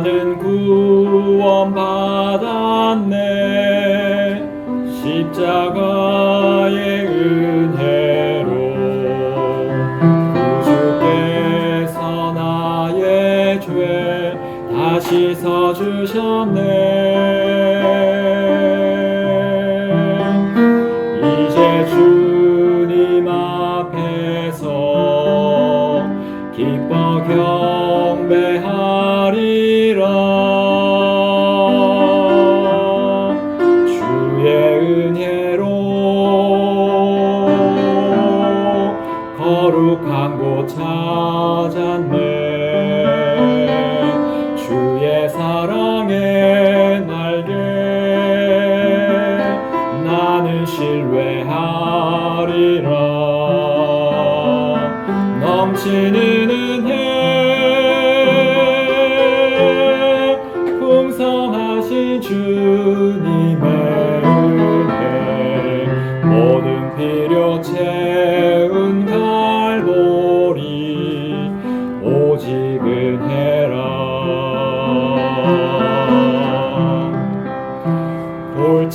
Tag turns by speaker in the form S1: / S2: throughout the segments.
S1: 나는 구원받았네. 십자가의 은혜로 구주께서 나의 죄 다시 서주셨네. 이제 주님 앞에서 기뻐 겨 거룩한 곳 찾았네. 주의 사랑의 날개. 나는 신뢰하리라. 넘치는 은혜. 풍성하신 주님의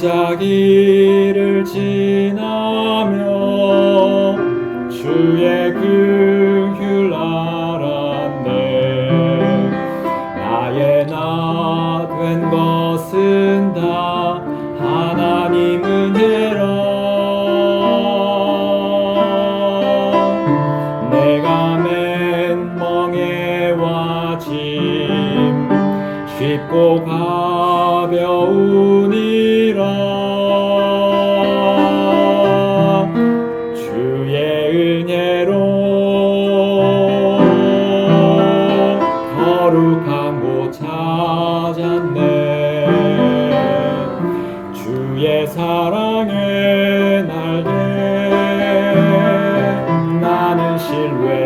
S1: 골짜기를 지나며 주의 긍휼 알았네 나의 나 된 것은 다 하나님 은혜라. 내가 맨 멍에와 짐 쉽고 가 벼우니라. 주의 은혜로 거룩한 곳 찾았네. 주의 사랑의 날개 나는 신뢰하리라.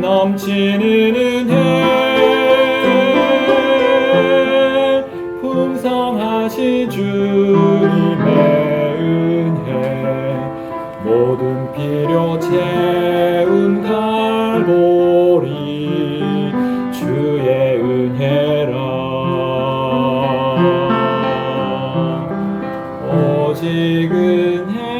S1: 넘치는 은혜 풍성하신 주님의 은혜 모든 필요 채운 갈보리 주의 은혜라. 오직 은혜